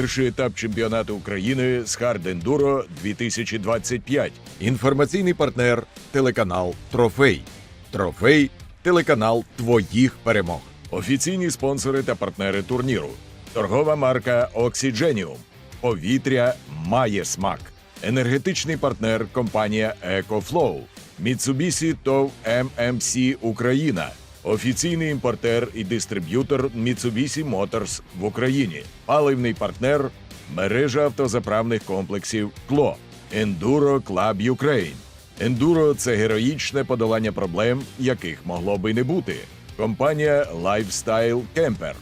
Перший етап чемпіонату України з Enduro 2025. Інформаційний партнер телеканал Трофей. Трофей телеканал твоїх перемог. Офіційні спонсори та партнери турніру. Торгова марка Oxygenium. Повітря має смак. Енергетичний партнер компанія EcoFlow. Mitsubishi ТОВ MMC Україна. Офіційний імпортер і дистриб'ютор Mitsubishi Motors в Україні. Паливний партнер мережа автозаправних комплексів КЛО. Enduro Club Ukraine. Ендуро це героїчне подолання проблем, яких могло би не бути. Компанія Lifestyle Camper.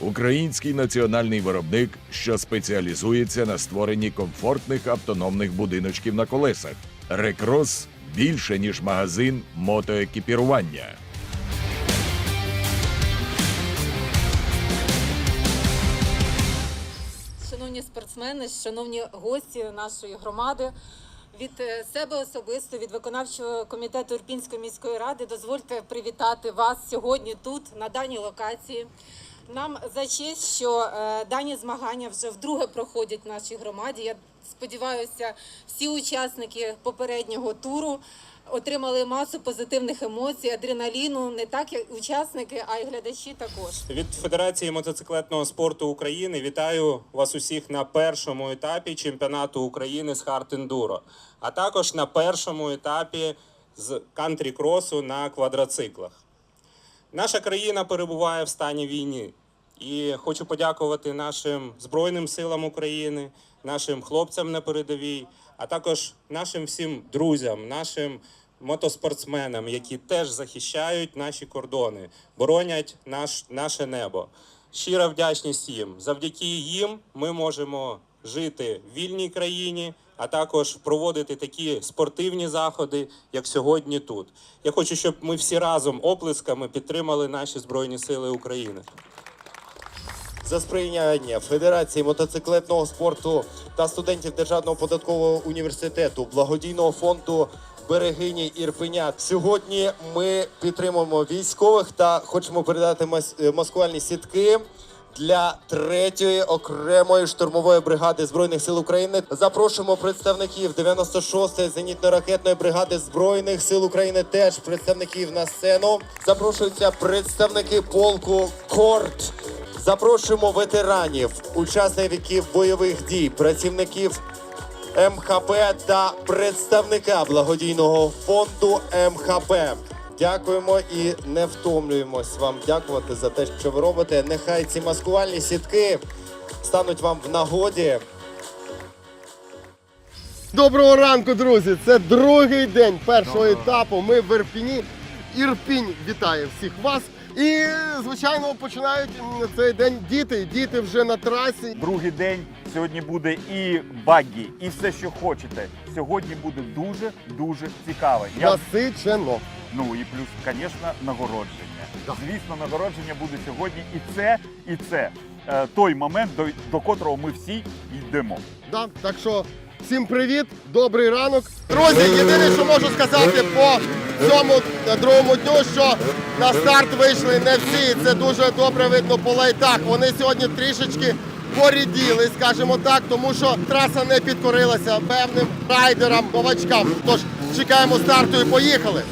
Український національний виробник, що спеціалізується на створенні комфортних автономних будиночків на колесах. Рекрос більше ніж магазин мотоекіпірування. Спортсмени, шановні гості нашої громади. Від е, себе особисто, від виконавчого комітету Ірпінської міської ради, дозвольте привітати вас сьогодні тут, на даній локації. Нам за честь, що е, дані змагання вже вдруге проходять в нашій громаді. Я сподіваюся, всі учасники попереднього туру отримали масу позитивних емоцій, адреналіну, не так як учасники, а й глядачі також. Від Федерації мотоциклетного спорту України вітаю вас усіх на першому етапі чемпіонату України з хард ендуро, а також на першому етапі з кантрі-кросу на квадроциклах. Наша країна перебуває в стані війни. І хочу подякувати нашим Збройним силам України, нашим хлопцям на передовій, а також нашим всім друзям, нашим мотоспортсменам, які теж захищають наші кордони, боронять наш, наше небо. Щира вдячність їм. Завдяки їм ми можемо жити в вільній країні, а також проводити такі спортивні заходи, як сьогодні тут. Я хочу, щоб ми всі разом оплесками підтримали наші збройні сили України. За сприяння Федерації мотоциклетного спорту та студентів Державного податкового університету, благодійного фонду Берегині Ірпеня. Сьогодні ми підтримуємо військових та хочемо передати е, маскувальні сітки. Для третьої окремої штурмової бригади збройних сил України запрошуємо представників 96-ї зенітно-ракетної бригади збройних сил України. Теж представників на сцену. Запрошуються представники полку Корт. Запрошуємо ветеранів, учасників бойових дій, працівників МХП та представника благодійного фонду МХП. Дякуємо і не втомлюємось вам дякувати за те, що ви робите. Нехай ці маскувальні сітки стануть вам в нагоді. Доброго ранку, друзі! Це другий день першого етапу. Ми в Ірпіні. Ірпінь вітає всіх вас. І, звичайно, починають цей день діти. Діти вже на трасі. Другий день сьогодні буде і багі, і все, що хочете. Сьогодні буде дуже дуже цікаво. Я Насичено. ну і плюс, звісно, нагородження. Звісно, нагородження буде сьогодні. І це, і це е, той момент, до, до котрого ми всі йдемо. Да? Так що всім привіт, добрий ранок. Друзі, єдине, що можу сказати по цьому е, другому дню, що на старт вийшли не всі. Це дуже добре видно по лайтах. Вони сьогодні трішечки поріділи, скажімо так, тому що траса не підкорилася певним райдерам, новачкам. Тож чекаємо старту і поїхали.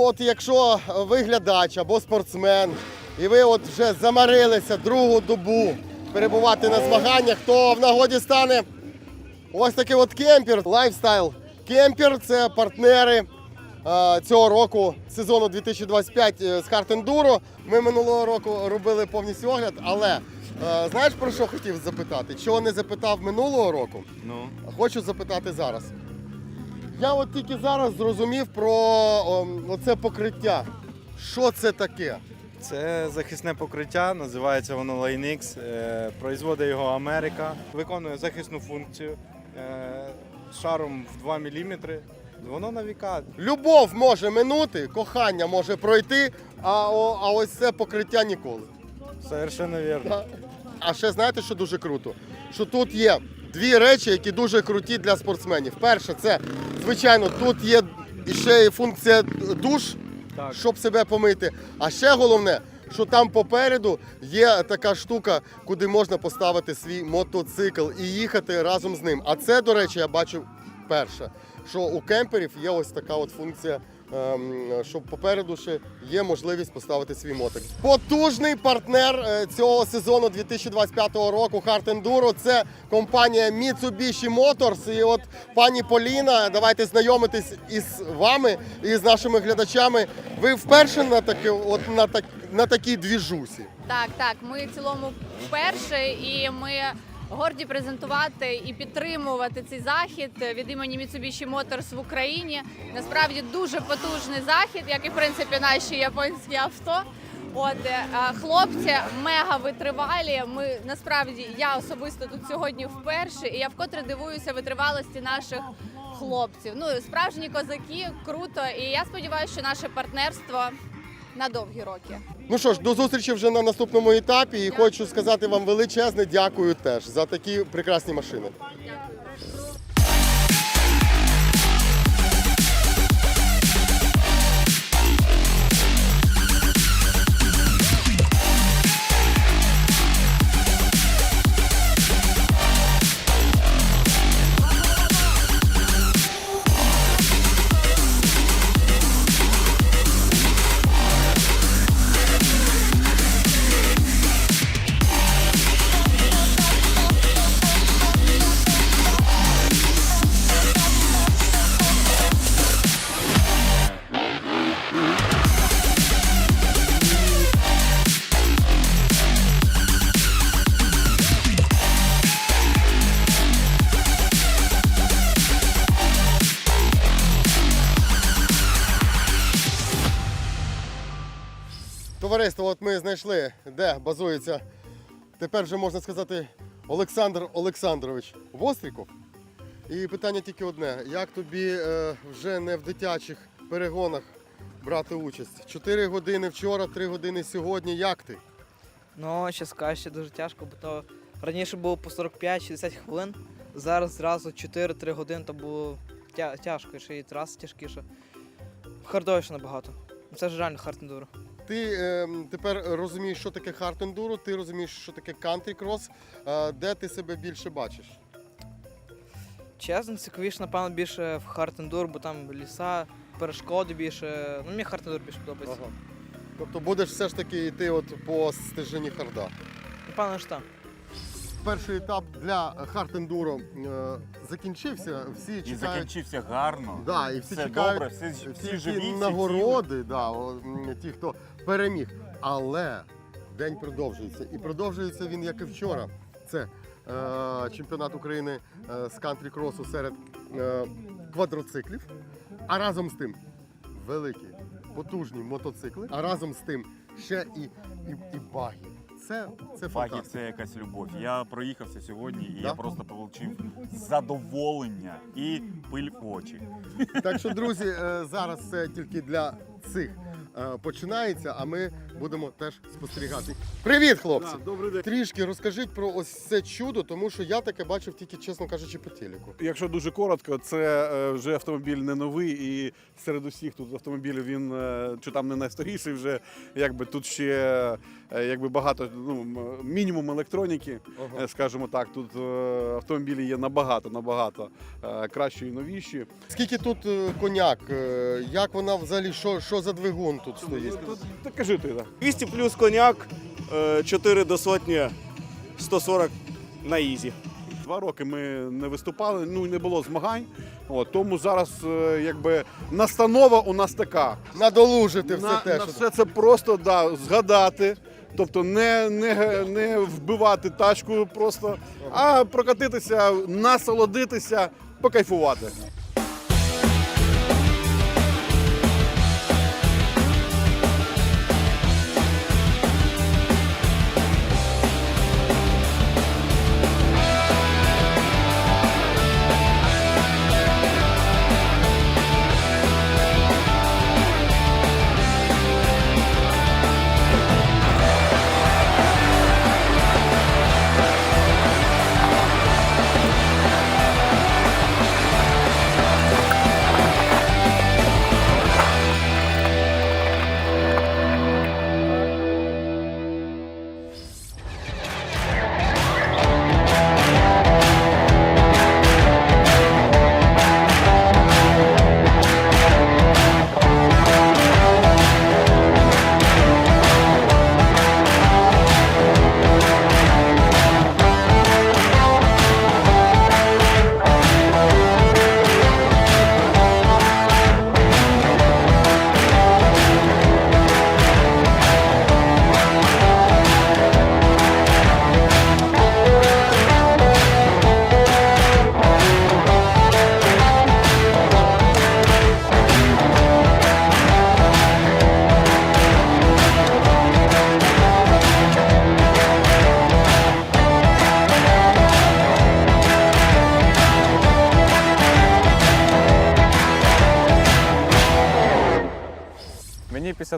От якщо ви глядач або спортсмен, і ви от вже замарилися другу добу перебувати на змаганнях, то в нагоді стане ось такий от кемпер, лайфстайл. Кемпер це партнери е, цього року сезону 2025 з Hard Enduro. Ми минулого року робили повністю огляд, але е, знаєш про що хотів запитати? Чого не запитав минулого року? Ну, Хочу запитати зараз. Я от тільки зараз зрозумів про о, оце покриття. Що це таке? це захисне покриття, називається воно Line-X. Е, Производить його Америка. Виконує захисну функцію е, шаром в 2 мм. Воно на віка. Любов може минути, кохання може пройти, а, о, а ось це покриття ніколи. Совершенно вірно. А ще знаєте, що дуже круто? Що тут є дві речі, які дуже круті для спортсменів. Перше, це звичайно, тут є ще і функція душ, Так. щоб себе помити. А ще головне, що там попереду є така штука, куди можна поставити свій мотоцикл і їхати разом з ним. А це, до речі, я бачу перше, що у кемперів є ось така от функція. Ем, Щоб попереду ще є можливість поставити свій мотик. Потужний партнер е, цього сезону 2025 року Hard Enduro – це компанія Mitsubishi Motors. І от пані Поліна, давайте знайомитись із вами і з нашими глядачами. Ви вперше на таки, от на так на такій двіжусі. Так, так. Ми в цілому вперше, і ми горді презентувати і підтримувати цей захід від імені Mitsubishi Motors в Україні. Насправді дуже потужний захід, як і в принципі наші японські авто. От е, хлопці мега витривалі. Ми насправді я особисто тут сьогодні вперше, і я вкотре дивуюся витривалості наших хлопців. Ну справжні козаки, круто. І я сподіваюся, що наше партнерство на довгі роки. Ну що ж, до зустрічі вже на наступному етапі. І хочу сказати вам величезне дякую теж за такі прекрасні машини. От ми знайшли, де базується, тепер вже можна сказати, Олександр Олександрович Востріков. І питання тільки одне: як тобі е, вже не в дитячих перегонах брати участь? Чотири години вчора, три години сьогодні. Як ти? Ну, ще сказати, ще дуже тяжко, бо то раніше було по 45-60 хвилин, зараз зразу 4-3 години, то було тя- тяжко, ще і траса тяжкіша. Хардовіше набагато. Це ж реально хард ендуро. Ти е, тепер розумієш, що таке хард ендуро, ти розумієш, що таке кантрі крос. Е, де ти себе більше бачиш? Чесно, цікавіше, напевно, більше в хард ендуро, бо там ліса, перешкоди більше. Ну, мені хард ендуро більше подобається. Ага. Тобто будеш все ж таки йти от по стежині харда. Напевно, ж так. Перший етап для хард ендуро е, закінчився. Всі І закінчився гарно. Да, і всі Все чекають добре, всі, всі, всі живі, всі нагороди, да, о, ті, хто переміг. Але день продовжується. І продовжується він, як і вчора. Це е, чемпіонат України е, з кантрі-кросу серед е, квадроциклів. А разом з тим великі, потужні мотоцикли, а разом з тим ще і, і, і баги. Це, це фахів. фантастика. це якась любов. Я проїхався сьогодні і Да? я просто отримав задоволення і пиль в очі. Так що, друзі, е, зараз це тільки для цих е, починається, а ми будемо теж спостерігати. Привіт, хлопці! Добрий день. Трішки розкажіть про ось це чудо, тому що я таке бачив тільки, чесно кажучи, по телеку. Якщо дуже коротко, це е, вже автомобіль не новий, і серед усіх тут автомобілів він е, чи там не найстаріший вже. Якби тут ще е, якби багато, ну м- мінімум електроніки, Ага. е, скажімо так. Тут е, автомобілі є набагато, набагато е, кращі і новіші. Скільки тут е, коняк? Е, Як вона взагалі, що, що за двигун тут стоїть? Та кажи ти, так. 200 плюс коняк, 4 до сотні, 140 на ізі. Два роки ми не виступали, ну і не було змагань. От, тому зараз е, якби настанова у нас така. Надолужити все на, те, на що все це просто да, згадати. Тобто не, не, не вбивати тачку просто, а прокатитися, насолодитися, покайфувати.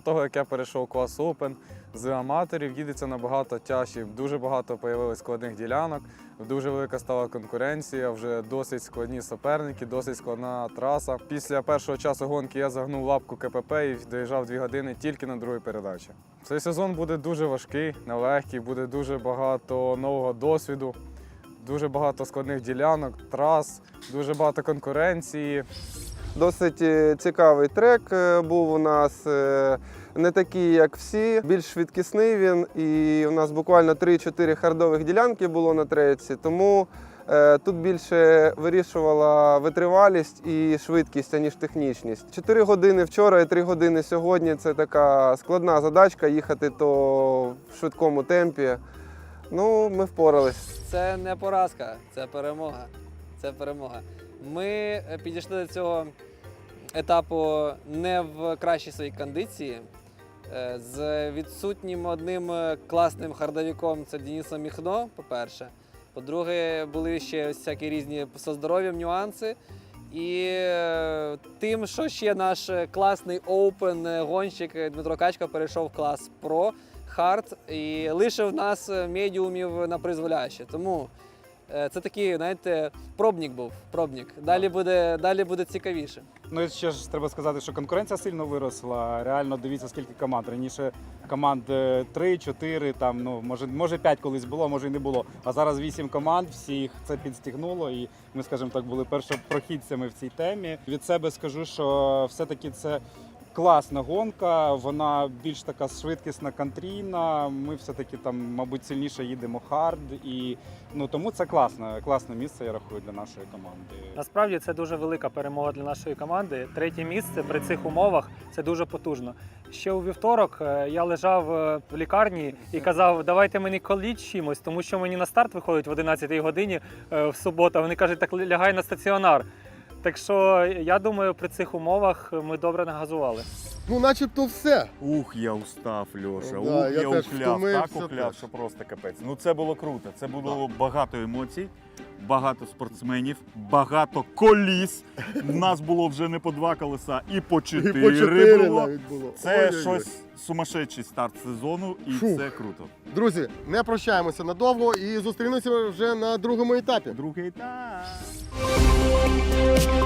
Того, як я перейшов клас Open, з аматорів їдеться набагато тяжче. Дуже багато появилось складних ділянок, дуже велика стала конкуренція, вже досить складні суперники, досить складна траса. Після першого часу гонки я загнув лапку КПП і доїжджав дві години тільки на другій передачі. Цей сезон буде дуже важкий, нелегкий, буде дуже багато нового досвіду. Дуже багато складних ділянок, трас, дуже багато конкуренції. Досить е, цікавий трек е, був у нас. е, Не такий, як всі, більш швидкісний він. І у нас буквально 3-4 хардових ділянки було на треці. Тому тут більше вирішувала витривалість і швидкість, аніж технічність. 4 години вчора і 3 години сьогодні це така складна задачка їхати то в швидкому темпі. Ну, ми впорались. Це не поразка, це перемога. Це перемога. Ми е, підійшли до цього етапу не в кращій своїй кондиції. Е, З відсутнім одним е, класним хардовіком це Денисом Міхно, по-перше. По-друге, були ще всякі різні со здоров'ям нюанси. І тим, що ще наш класний оупен гонщик е, Дмитро Качка перейшов в клас Pro Hard і лишив нас медіумів на призволяще. Тому це такий, знаєте, пробник був. Пробник. Далі буде, далі буде цікавіше. Ну і ще ж треба сказати, що конкуренція сильно виросла. Реально дивіться, скільки команд. Раніше команд 3-4, там, ну, може, може 5 колись було, може і не було. А зараз 8 команд, всіх це підстігнуло, і ми, скажімо так, були першопрохідцями в цій темі. Від себе скажу, що все-таки це. Класна гонка, вона більш така швидкісна, кантрійна. Ми все-таки там, мабуть, сильніше їдемо хард, і ну тому це класне, класне місце, я рахую, для нашої команди. Насправді це дуже велика перемога для нашої команди. Третє місце при цих умовах це дуже потужно. Ще у вівторок е, я лежав е, в лікарні і казав, давайте мені коліть чимось, тому що мені на старт виходить в 11 годині е, в суботу. Вони кажуть, так лягай на стаціонар. Так що я думаю, при цих умовах ми добре нагазували. Ну, начебто все. Ух, я устав, Льоша. Да, Ух, я я, теж ухляв, втомився так ухляв, теж. що просто капець. Ну це було круто. Це було багато емоцій, багато спортсменів, багато коліс. У нас було вже не по два колеса, і по І чотири, по чотири було. навіть було. Це Ой-ой-ой. щось сумасшедший старт сезону, і Фух. це круто. Друзі, не прощаємося надовго і зустрінемося вже на другому етапі. Другий етап. Thank you.